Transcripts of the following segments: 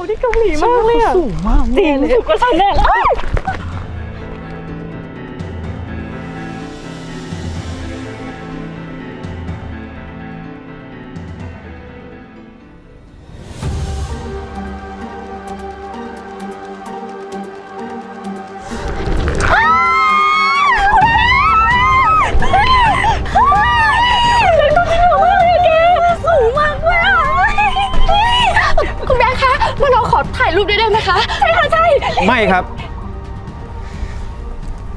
เขาที่เกาหลีมากเลยอะสูงมากจริงสุดก็ฉันแน่เลย ครับ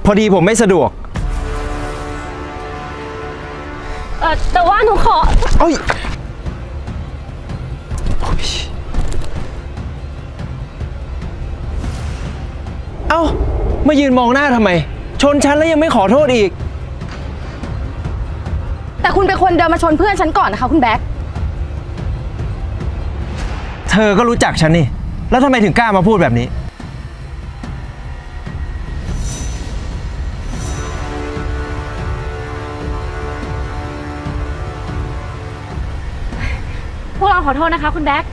พอดีผมไม่สะดวก เออแต่ว่าหนูขอเอ้ยเอ้า มายืนมองหน้าทำไม ชนฉันแล้วยังไม่ขอโทษอีก แต่คุณเป็นคนเดินมาชนเพื่อนฉันก่อนนะคะ คุณแบ็คเธอก็รู้จักฉันนี่ แล้วทำไมถึงกล้ามาพูดแบบนี้ ขอโทษนะคะ คุณแบ็ค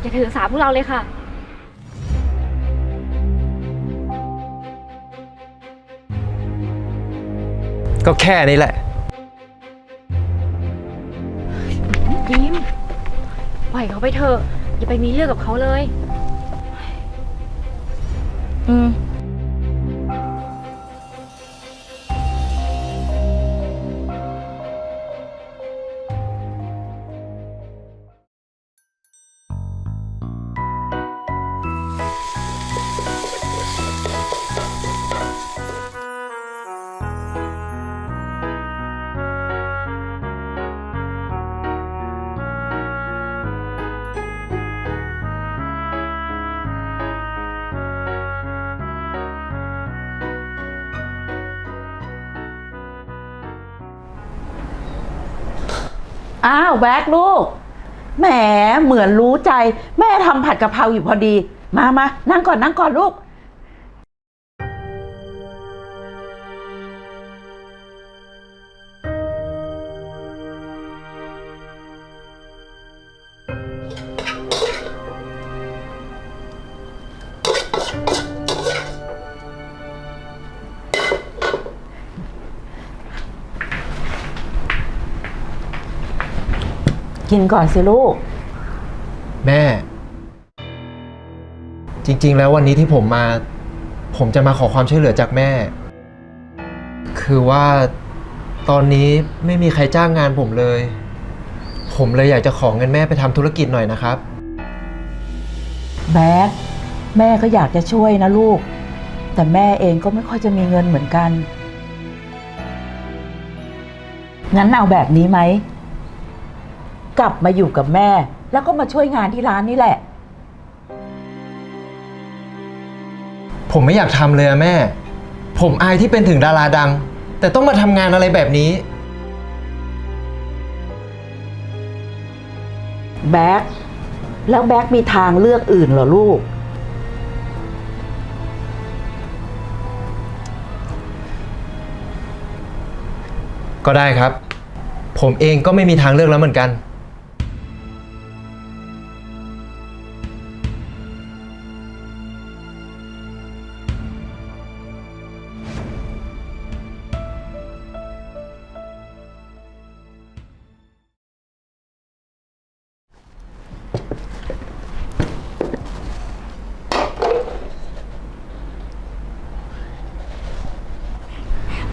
อย่าถือสาพวกเราเลยค่ะ ก็แค่นี้แหละ ยิ้มปล่อยเขาไปเถอะ อย่าไปมีเรื่องกับเขาเลย อืม อ้าวแบกลูก แหมเหมือนรู้ใจ แม่ทำผัดกะเพราอยู่พอดี มามานั่งก่อนนั่งก่อนลูก กินก่อนสิลูก แม่ จริง ๆ แล้ววันนี้ที่ผมมา ผมจะมาขอความช่วยเหลือจากแม่ คือว่าตอนนี้ไม่มีใครจ้างงานผมเลย ผมเลยอยากจะขอเงินแม่ไปทำธุรกิจหน่อยนะครับ แบ็คแม่ก็อยากจะช่วยนะลูก แต่แม่เองก็ไม่ค่อยจะมีเงินเหมือนกัน งั้นเอาแบบนี้ไหม กลับมาอยู่กับแม่ แล้วก็มาช่วยงานที่ร้านนี่แหละ ผมไม่อยากทำเลยอะแม่ ผมอายที่เป็นถึงดาราดัง แต่ต้องมาทำงานอะไรแบบนี้ แบ็คแล้วแบ็คมีทางเลือกอื่นเหรอลูก ก็ได้ครับ ผมเองก็ไม่มีทางเลือกแล้วเหมือนกัน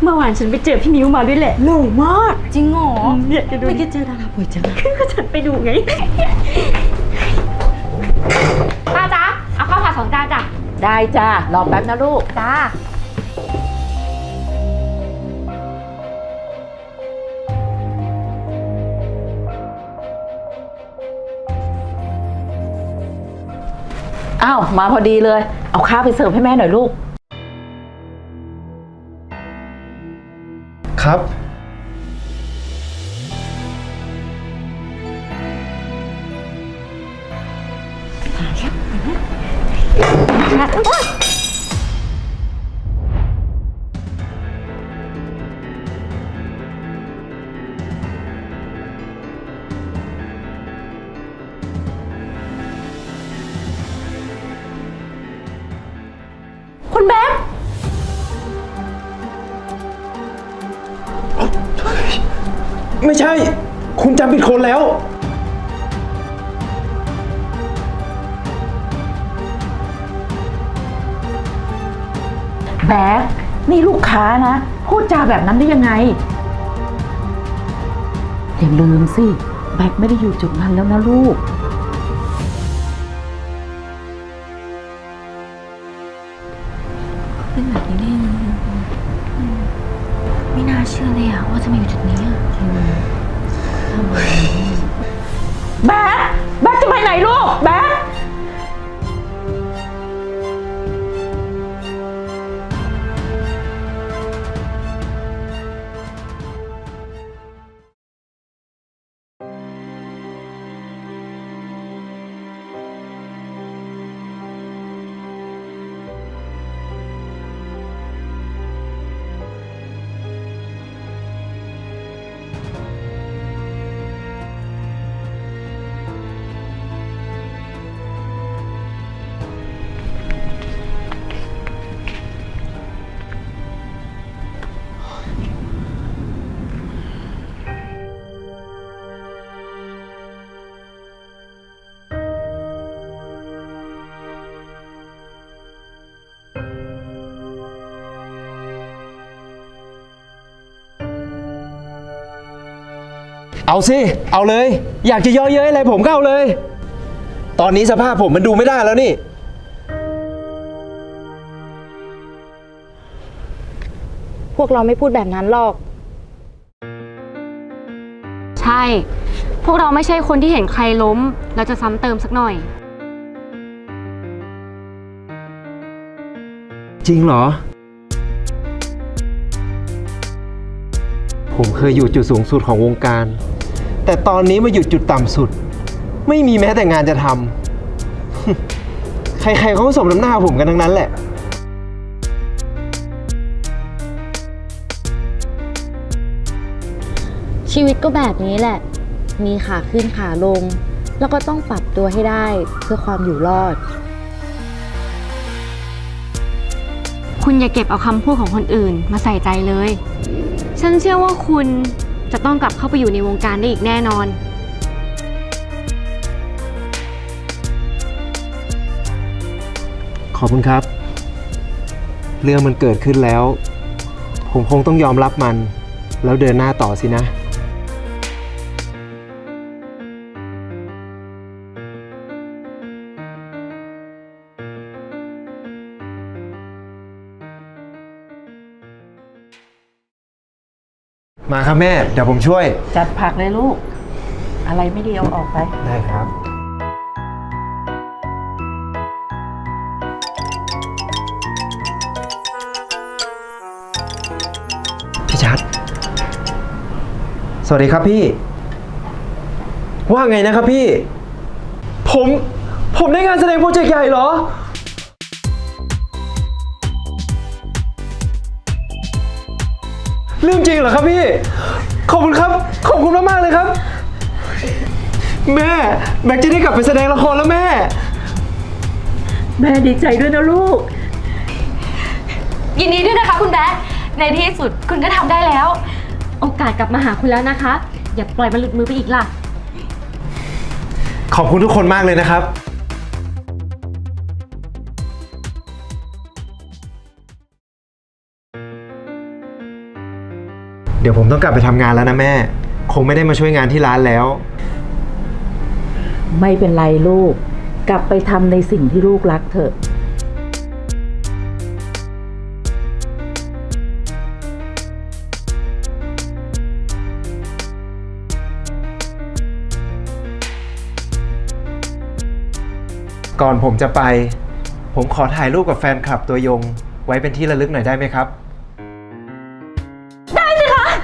เมื่อวานฉันไปเจอพี่มิวมาด้วยแหละหล่อมากจริงเหรออยากจะดูไม่ได้เจอดาราบ่อยจังก็ฉันไปดูไงป้าจ๊ะเอาข้าวผัดสองจานจ้ะได้จ้ารอแป๊บนะลูกจ้าอ้าวมาพอดีเลย เอาข้าวไปเสิร์ฟให้แม่หน่อยลูก ครับ ค้านะ พูดจาแบบนั้นได้ยังไง อย่าลืมสิ แบ๊กไม่ได้อยู่จุดนั้นแล้วนะลูก เป็นแบบนี้ได้ยังไงอืมไม่น่าเชื่อเลยอะว่าจะมาอยู่จุดนี้อะแบ๊กแบ๊กจะไปไหนลูก แบ๊ก เอาสิ เอาเลย อยากจะย่อเย้ยอะไรผมก็เอาเลย ตอนนี้สภาพผมมันดูไม่ได้แล้วนี่ พวกเราไม่พูดแบบนั้นหรอก ใช่ พวกเราไม่ใช่คนที่เห็นใครล้ม แล้วจะซ้ำเติมสักหน่อย จริงเหรอ ผมเคยอยู่จุดสูงสุดของวงการ แต่ตอนนี้มาอยู่จุดต่ำสุด ไม่มีแม้แต่งานจะทำ ใครๆเขาก็สมน้ำหน้าผมกันทั้งนั้นแหละ ชีวิตก็แบบนี้แหละ มีขาขึ้นขาลง แล้วก็ต้องปรับตัวให้ได้เพื่อความอยู่รอด คุณอย่าเก็บเอาคำพูดของคนอื่นมาใส่ใจเลย ฉันเชื่อว่าคุณ จะต้องกลับเข้าไปอยู่ในวงการได้อีกแน่นอน ขอบคุณครับ เรื่องมันเกิดขึ้นแล้ว ผมคงต้องยอมรับมัน แล้วเดินหน้าต่อสินะ มาครับแม่ เดี๋ยวผมช่วย จัดผักเลยลูก อะไรไม่ดีเอาออกไป ได้ครับ พี่ชัด สวัสดีครับพี่ ว่าไงนะครับพี่ ผม ผมได้งานแสดงโปรเจกต์ใหญ่เหรอ เรื่องจริงเหรอครับพี่ ขอบคุณครับ ขอบคุณมากๆเลยครับ แม่แม็กจะได้กลับไปแสดงละครแล้วแม่ แม่ดีใจด้วยนะลูก ยินดีด้วยนะคะคุณแบ๊กในที่สุดคุณก็ทำได้แล้ว โอกาสกลับมาหาคุณแล้วนะคะ อย่าปล่อยมันหลุดมือไปอีกล่ะ ขอบคุณทุกคนมากเลยนะครับ เดี๋ยวผมต้องกลับไปทำงานแล้วนะแม่ คงไม่ได้มาช่วยงานที่ร้านแล้ว ไม่เป็นไรลูก กลับไปทำในสิ่งที่ลูกรักเถอะ ก่อนผมจะไป ผมขอถ่ายรูปกับแฟนคลับตัวยง ไว้เป็นที่ระลึกหน่อยได้ไหมครับ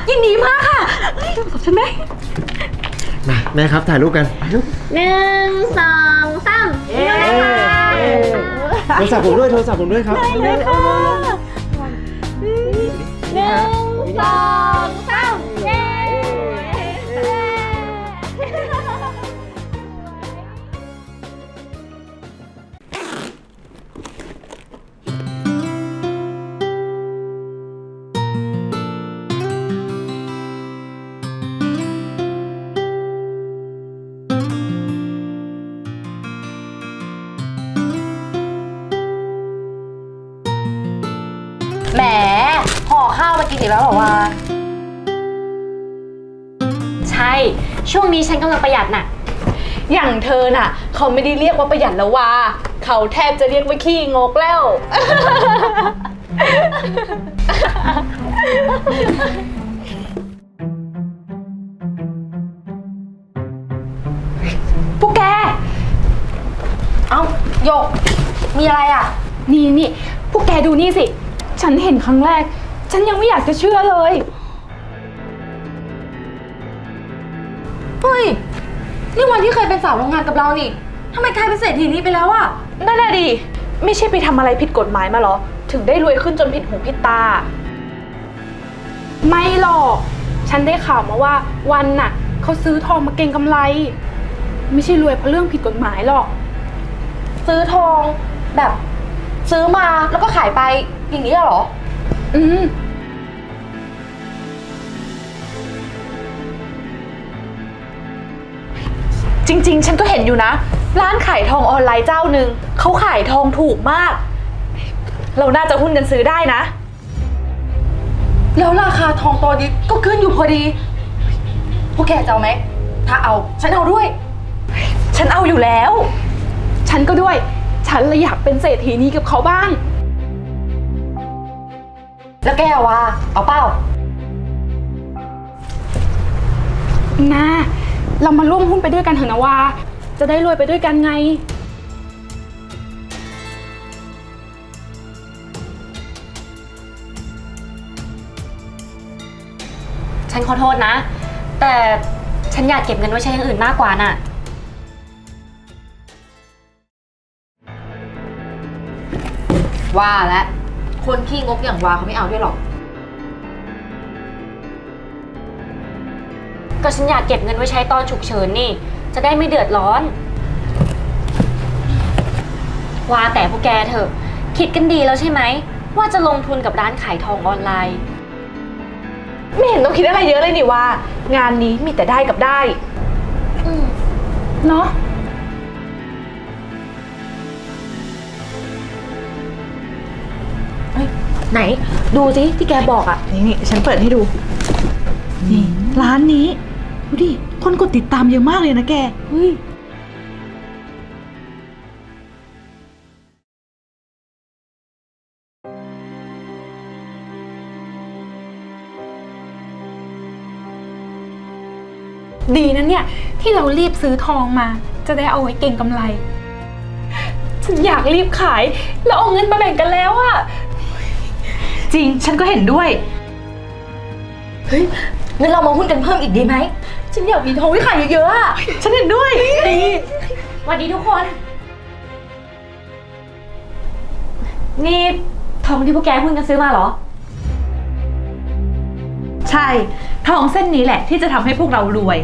ยินดีมากค่ะขอบฉันไหมมาแม่ครับถ่ายรูปกันหนึ่งสองสามโทรศัพท์ผมด้วยโทรศัพท์ผมด้วยครับหนึ่งสอง อีกแล้วเหรอวะใช่ ช่วงนี้ฉันกำลังประหยัดน่ะ อย่างเธอน่ะ เขาไม่ได้เรียกว่าประหยัดแล้ววะเขาแทบจะเรียกว่าขี้งกแล้ว พวกแก เอ้าโยก มีอะไรอะ นี่นี่พวกแกดูนี่สิ ฉันเห็นครั้งแรก ฉันยังไม่อยากจะเชื่อเลย เฮ้ย นี่วันที่เคยเป็นสาวโรงงานกับเรานี่ทำไมกลายเป็นเศรษฐีนี้ไปแล้วอะนั่นน่ะดิ ไม่ใช่ไปทำอะไรผิดกฎหมายมาเหรอ ถึงได้รวยขึ้นจนผิดหูผิดตา ไม่หรอก ฉันได้ข่าวมาว่าวันน่ะ เขาซื้อทองมาเก็งกำไร ไม่ใช่รวยเพราะเรื่องผิดกฎหมายหรอก ซื้อทองแบบ ซื้อมาแล้วก็ขายไปอย่างนี้เหรอ อืม ริง ๆ ฉันก็เห็นอยู่นะ ร้านขายทองออนไลน์เจ้าหนึ่งเขาขายทองถูกมาก เราน่าจะหุ้นกันซื้อได้นะ แล้วราคาทองตอนนี้ก็ขึ้นอยู่พอดี พวกแกจะเอาไหม ถ้าเอา ฉันเอาด้วย ฉันเอาอยู่แล้ว ฉันก็ด้วย ฉันเลยอยากเป็นเศรษฐีนี้กับเขาบ้าง แล้วแกอะวะเอาเป้านะ เรามาร่วมหุ้นไปด้วยกันเถอะนะว่าจะได้รวยไปด้วยกันไง ฉันขอโทษนะ แต่ฉันอยากเก็บเงินไว้ใช้อย่างอื่นมากกว่าน่ะ ว่าแล้วคนขี้งกอย่างวาเขาไม่เอาด้วยหรอก ก็ฉันอยากเก็บเงินไว้ใช้ตอนฉุกเฉินนี่ จะได้ไม่เดือดร้อน ว่าแต่พวกแกเถอะ คิดกันดีแล้วใช่ไหม ว่าจะลงทุนกับร้านขายทองออนไลน์ ไม่เห็นต้องคิดอะไรเยอะเลยนี่ว่า งานนี้มีแต่ได้กับได้อืมเนาะไหน ดูสิที่แกบอกอะ นี่นี่ฉันเปิดให้ดู นี่ ร้านนี้ ดูดิ คนกดติดตามเยอะมากเลยนะแก เฮ้ย ดีนะเนี่ย ที่เรารีบซื้อทองมา จะได้เอาไว้เก่งกำไร ฉันอยากรีบขาย แล้วเอาเงินมาแบ่งกันแล้วอะจริง ฉันก็เห็นด้วยเฮ้ยงั้นเรามาหุ้นกันเพิ่มอีกดีไหม ฉันอยากมีทองไว้ขายเยอะๆอะฉันเห็นด้วยสวัสดีทุกคน นี่ทองที่พวกแกเพิ่งจะซื้อมาเหรอ ใช่ ทองเส้นนี้แหละที่จะทำให้พวกเรารวย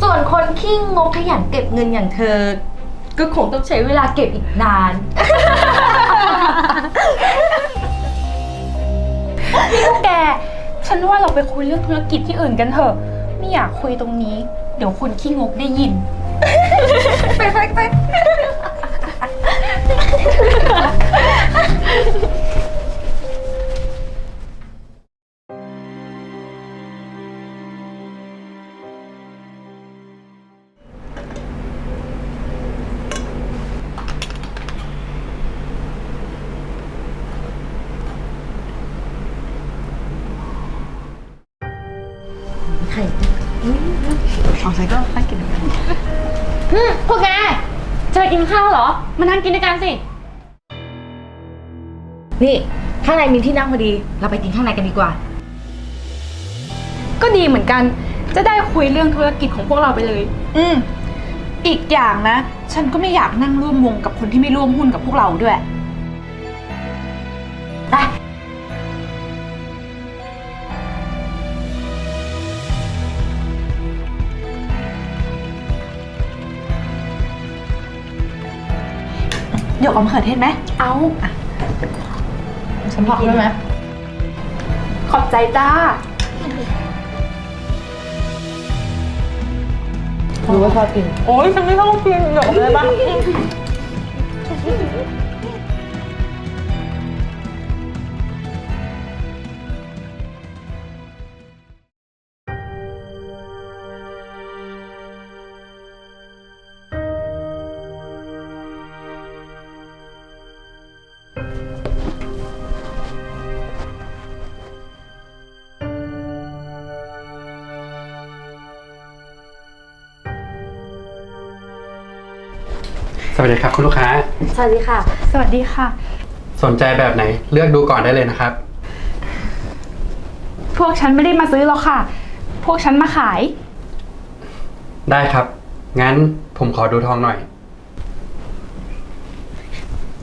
ส่วนคนขี้งกขยันเก็บเงินอย่างเธอ ก็คงต้องใช้เวลาเก็บอีกนาน นี่พวกแก ฉันว่าเราไปคุยเรื่องธุรกิจที่อื่นกันเถอะ ไม่อยากคุยตรงนี้ เดี๋ยวคนขี้งกได้ยิน ไปไปไป เอาใส่ก็ไปกินกันอืมพวกแกจะไปกินข้าวเหรอ มานั่งกินด้วยกันสิ นี่ข้างในมีที่นั่งพอดี เราไปกินข้างในกันดีกว่า ก็ดีเหมือนกัน จะได้คุยเรื่องธุรกิจของพวกเราไปเลย อืม อีกอย่างนะ ฉันก็ไม่อยากนั่งร่วมวงกับคนที่ไม่ร่วมหุ้นกับพวกเราด้วย เดี๋ยวเอามะเขือเทศไหม เอาฉันผักด้วยไหม ขอบใจจ้า รู้ว่าชอบกิน โอ้ยฉันไม่ชอบกินเดี๋ยวเลยปะ สวัสดีครับคุณลูกค้า สวัสดีค่ะ สวัสดีค่ะ สนใจแบบไหนเลือกดูก่อนได้เลยนะครับ พวกฉันไม่ได้มาซื้อหรอกค่ะ พวกฉันมาขาย ได้ครับ งั้นผมขอดูทองหน่อย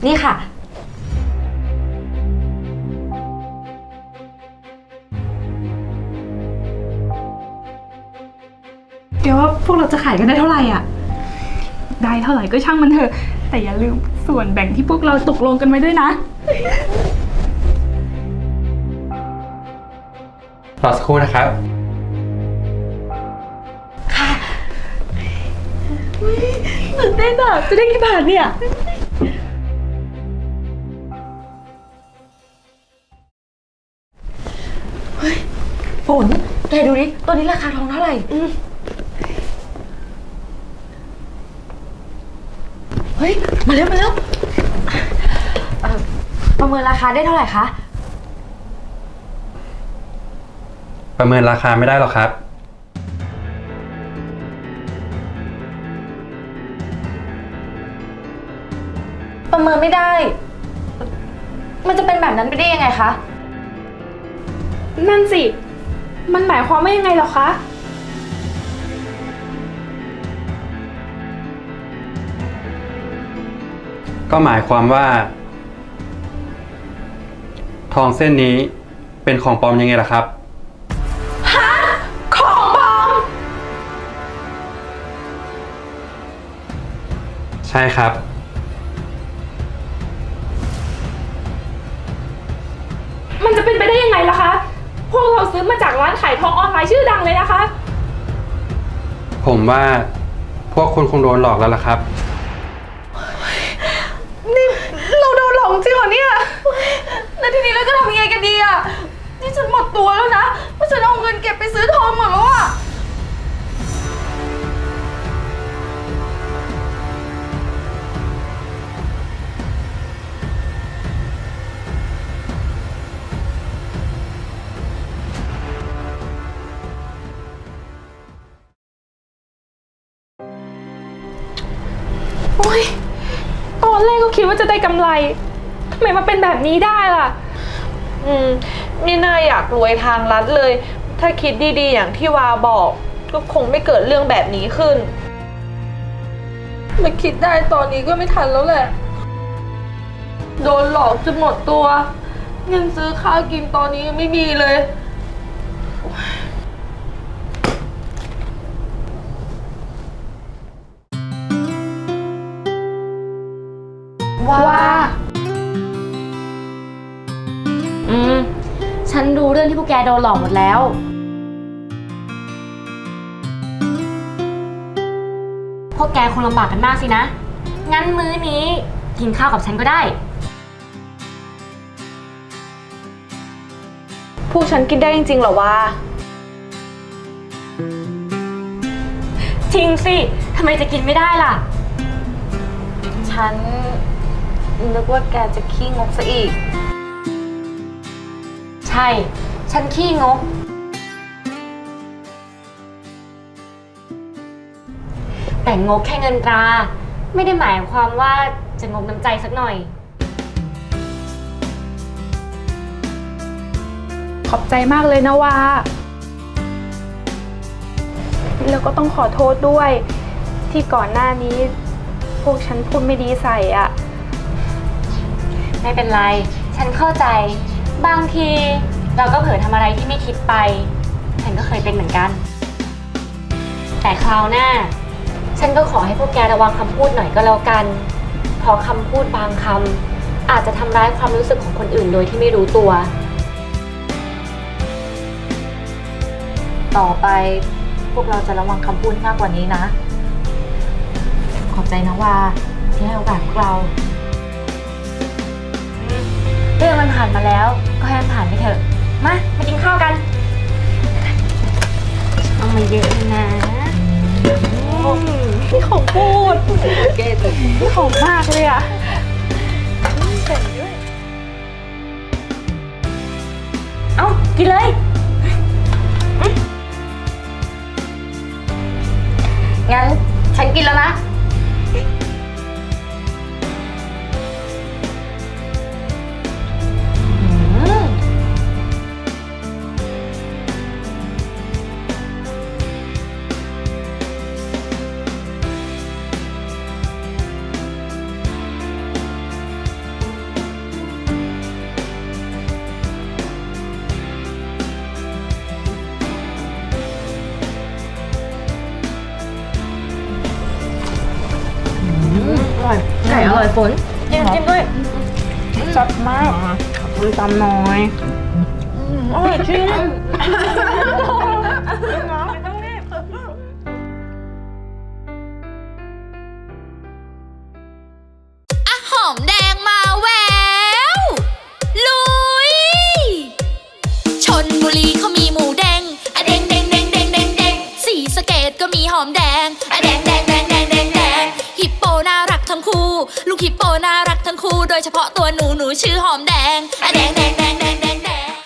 นี่ค่ะ เดี๋ยวว่าพวกเราจะขายกันได้เท่าไหร่อะ ได้เท่าไหร่ก็ช่างมันเถอะ แต่อย่าลืมส่วนแบ่งที่พวกเราตกลงกันไว้ด้วยนะ รอสักครู่นะครับ ตื่นเต้นอะจะได้กี่บาทเนี่ย ฝนแกดูดิตัวนี้ราคาทองเท่าไหร่ ฮ้ย มาเร็วมาเร็วเอ่อประเมินราคาได้เท่าไหร่คะ ประเมินราคาไม่ได้หรอกครับ ประเมินไม่ได้ มันจะเป็นแบบนั้นไปได้ยังไงคะ นั่นสิ มันหมายความว่ายังไงเหรอคะ ก็หมายความว่า ทองเส้นนี้เป็นของปลอมยังไงล่ะครับของปลอม ใช่ครับ มันจะเป็นไปได้ยังไงล่ะคะ พวกเราซื้อมาจากร้านขายทองออนไลน์ชื่อดังเลยนะคะ ผมว่าพวกคุณคงโดนหลอกแล้วล่ะครับ เราโดนหลอกจริงเหรอเนี่ย แล้วทีนี้เราจะทำยังไงกันดีอะ นี่ฉันหมด ตัวแล้วนะเพราฉันเอาเงินเก็บไปซื้อทองหมดแล้วอะโอ๊ยตอนแรกก็คิดว่าจะได้กำไรทำไมมาเป็นแบบนี้ได้ล่ะ อืมไม่น่าอยากรวยทางลัดเลย ถ้าคิดดีๆ อย่างที่วาบอก ก็คงไม่เกิดเรื่องแบบนี้ขึ้น มาคิดได้ตอนนี้ก็ไม่ทันแล้วแหละ โดนหลอกจนหมดตัว เงินซื้อข้าวกินตอนนี้ยังไม่มีเลยว่า ฉันรู้เรื่องที่พวกแกโดนหลอกหมดแล้ว พวกแกคงลำบากกันมากสินะ งั้นมื้อนี้กินข้าวกับฉันก็ได้ พวกฉันกินได้จริงๆเหรอวะ จริงสิ ทำไมจะกินไม่ได้ล่ะ ฉันนึกว่าแกจะขี้งกซะอีก ใช่ ฉันขี้งก แต่งกแค่เงินตรา ไม่ได้หมายความว่าจะงกน้ำใจสักหน่อย ขอบใจมากเลยนะวาแล้วก็ต้องขอโทษด้วย ที่ก่อนหน้านี้ พวกฉันพูดไม่ดีใส่อะ ไม่เป็นไร ฉันเข้าใจ บางทีเราก็เผลอทำอะไรที่ไม่คิดไป ฉันก็เคยเป็นเหมือนกัน แต่คราวหน้า ฉันก็ขอให้พวกแกระวังคำพูดหน่อยก็แล้วกันเพราะคำพูดบางคำอาจจะทำร้ายความรู้สึกของคนอื่นโดยที่ไม่รู้ตัว ต่อไปพวกเราจะระวังคำพูดมากกว่านี้นะ ขอบใจนะว่าที่ให้โอกาสพวกเรา เรื่องมันผ่านมาแล้ว ก็ให้มันผ่านไปเถอะ มา มากินข้าวกันเอามาเยอะเลยนะนี่ของพูดนี่ของมากเลยอะเอากินเลย งั้น ฉันกินแล้วนะ อร่อยฝนจิ้มจิ้มด้วยจัดมากมันจำน้อยอร่อยจริง